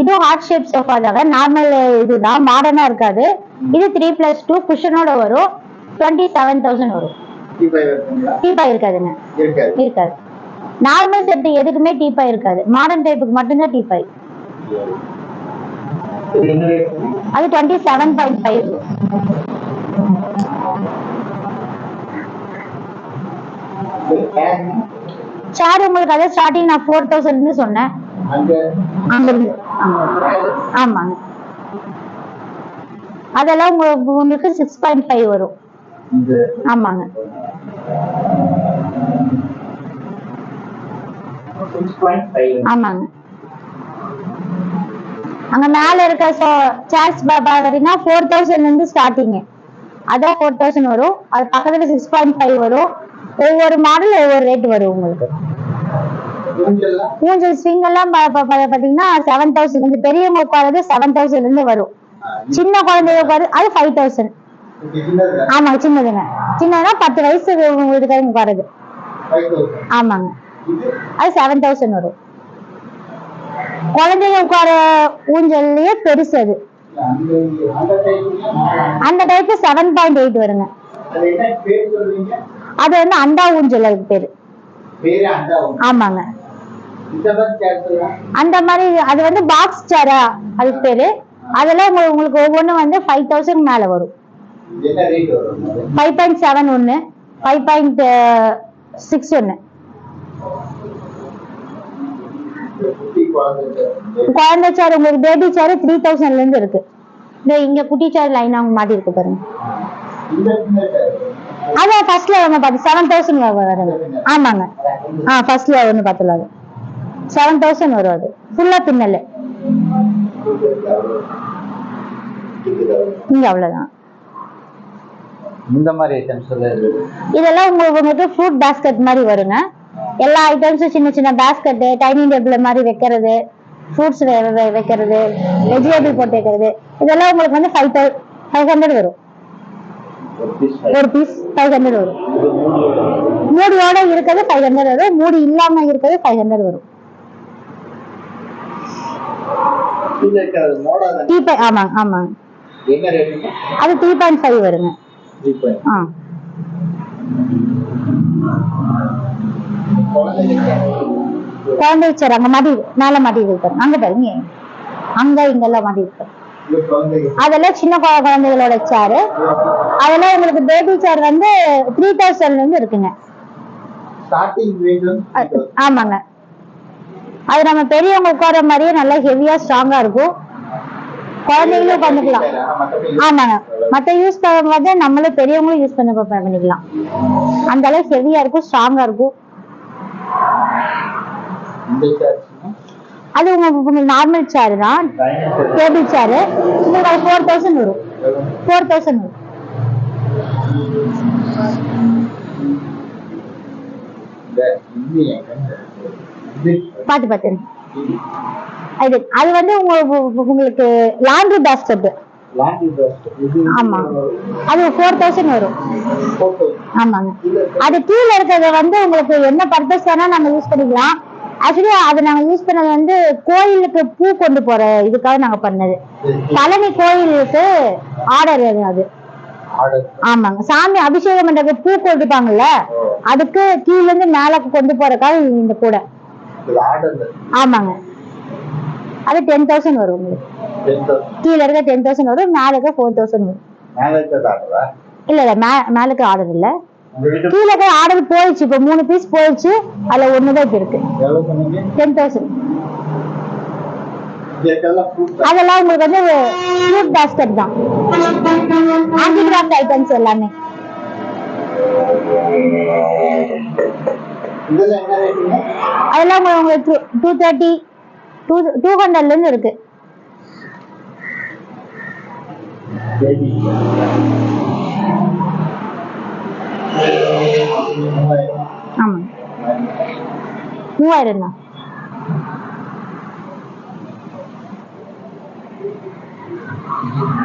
இது heart shape sofa தாங்க. Normal இதுதான். மாடர்னா இருக்காது. இது த்ரீ பிளஸ் டூ குஷனோட வரும். டுவெண்ட்டி செவன் தௌசண்ட் வரும் டீப்பா டீப்பா இருக்காதுங்க. இருக்காது. நார்மல் செட் எதுக்குமே டீப்பா இருக்காது. மாடர்ன் டைப்புக்கு மட்டும்தான் ரேட் அது twenty seven point five chair உங்களுக்கு அதே ஸ்டார்டிங் நான் ஃபோர் தௌசண்ட்னு சொன்னேன். ஆமாங்க. அதெல்லாம் உங்களுக்கு உங்களுக்கு சிக்ஸ் பாயிண்ட் ஃபைவ் வரும். ஆமாங்க. ஆமாங்க. அங்க மேல இருக்க சேர்ஸ் பாத்தீங்கன்னா ஃபோர் தௌசண்ட்ல இருந்து ஸ்டார்டிங் அதான் ஃபோர் தௌசண்ட் வரும். அது பக்கத்துல சிக்ஸ் பாயிண்ட் ஃபைவ் வரும். ஒவ்வொரு மாடல் ஒவ்வொரு ரேட் வரும் உங்களுக்கு. ஊஞ்சல் ஸ்விங் எல்லாம் பாத்தீங்கன்னா செவன் தௌசண்ட் இந்த பெரியவங்க உட்காரது செவன் தௌசண்ட்ல இருந்து வரும். சின்ன குழந்தைங்க உட்காரு அது ஃபைவ் தௌசண்ட் ஆமாங்க சின்னதுங்க. சின்னதுன்னா பத்து வயசு உங்களுக்கு உட்காருது ஆமாங்க. அது செவன் தௌசண்ட் வரும். குழந்தைங்க உட்கார ஊஞ்சல்லயே பெருசு அது. அந்த டைப்பு செவன் பாயிண்ட் எயிட் வருங்க. அது வந்து அண்டா ஊஞ்சல் அதுக்கு பேரு. ஆமாங்க. அந்த மாதிரி அது வந்து பாக்ஸ் சேரா அதுக்கு பேரு. அதெல்லாம் உங்களுக்கு ஒவ்வொன்றும் வந்து ஃபைவ் தௌசண்ட் மேல வரும். ஃபைவ் பாயிண்ட் செவன் ஒன்று ஃபைவ் பாயிண்ட் சிக்ஸ் ஒன்று குழந்தை சேர் உங்களுக்கு பேபி சேர் த்ரீ தௌசண்ட்ல இருந்து இருக்கு. இந்த இங்க குட்டி சேர் லைன் அவங்க மாட்டி இருக்கு பாருங்க. அதான் ஃபர்ஸ்ட்ல ஒன்று பார்த்து செவன் தௌசண்ட் வருங்க ஆமாங்க. ஆ ஃபர்ஸ்ட்ல ஒன்று பார்த்துல அது. செவன் தௌசண்ட் வரும் அது ஃபுல்லா பின்னல். இங்க அவ்வளவுதான். இந்த மாதிரி இதெல்லாம் உங்களுக்கு உங்களுக்கு ஃப்ரூட் பேஸ்கெட் மாதிரி வருங்க. எல்லா ஐட்டம்ஸும் சின்ன சின்ன பேஸ்கெட்டு டைனிங் டேபிள் மாதிரி வைக்கிறது ஃப்ரூட்ஸ் வைக்கிறது வெஜிடபிள் போட்டு வைக்கிறது. இதெல்லாம் உங்களுக்கு வந்து ஃபைவ் தௌ ஃபைவ் ஹண்ட்ரட் வரும். ஒரு பீஸ் ஃபைவ் ஹண்ட்ரட் வரும். மூடியோட மூடியோட இருக்கிறது ஃபைவ் ஹண்ட்ரட் வரும். மூடி இல்லாம இருக்கிறது ஃபைவ் ஹண்ட்ரட் வரும். பை ஆமாங்க ஆமாங்க அது த்ரீ பாயிண்ட் ஃபைவ் வருங்க ஆ. குழந்தை சார் அங்க மாட்டி மேல மாட்டி இருக்காரு அங்க பாருங்க. அங்க இங்கெல்லாம் மாட்டி குழந்தைங்க. அதெல்லாம் சின்ன குழ- குழந்தைகளோட சேரு அதெல்லாம் உங்களுக்கு பேபி சேர் வந்து த்ரீ தௌசண்ட்ல இருந்து இருக்குங்க. ஆமாங்க. அது நம்ம பெரியவங்க உட்கார மாதிரியே நல்லா ஹெவியா ஸ்ட்ராங்கா இருக்கும். குழந்தைங்களும் உட்காந்துக்கலாம் ஆமாங்க. மத்த யூஸ் பண்ணும்போது நம்மளும் பெரியவங்களும் யூஸ் பண்ண பண்ணிக்கலாம். அந்த அளவுக்கு ஹெவியா இருக்கும் ஸ்ட்ராங்கா இருக்கும். அது உங்க உங்களுக்கு நார்மல் சேர் தான். டேபிள் சேரு உங்களுக்கு அது ஃபோர் தௌசண்ட் வரும். ஃபோர் தௌசண்ட் வரும். இது பார்த்து பார்த்து இது அது வந்து உங்க உங்க- உங்களுக்கு லாண்ட்ரி பேஸ்கெட் ஆமா. அது ஃபோர் தௌசண்ட் வரும். ஆமாங்க. அது கீழே இருக்கிறது வந்து உங்களுக்கு என்ன பர்பஸ் வேணா நம்ம யூஸ் பண்ணிக்கலாம். ஆக்சுவலி அது நாங்க யூஸ் பண்ணது வந்து கோயிலுக்கு பூ கொண்டு போற இதுக்காக நாங்க பண்ணது. பழனி கோயிலுக்கு ஆர்டர் அது. ஆமாங்க. சாமி அபிஷேகம் பண்றதுக்கு பூ கொடுப்பாங்கல்ல அதுக்கு கீழ இருந்து மேல கொண்டு போறதுக்காக இந்த கூடை. ஆமாங்க. அது டென் தௌசண்ட் வரும் உங்களுக்கு. கீழ இருக்க டென் தௌசண்ட் வரும் மேல இருக்க ஃபோர் தௌசண்ட் வரும். மேலே இல்ல இல்ல மே மேலுக்கு ஆர்டர் இல்ல. கீழே இருக்க ஆர்டர் போயிடுச்சு. இப்போ மூணு பீஸ் போயிடுச்சு. அதுல ஒண்ணுதான் இப்ப இருக்கு. டென் தௌசண்ட் அதெல்லாம் உங்களுக்கு வந்து ஃப்ரூட் பாஸ்கெட் தான். ஹேண்டிகிராஃப்ட் ஐட்டம்ஸ் எல்லாமே. அதெல்லாம் உங்களுக்கு டூ தேர்ட்டி டூ டூ ஹண்ட்ரட்ல இருந்து இருக்கு. ஆமாங்க மூவாயிரம் தான்.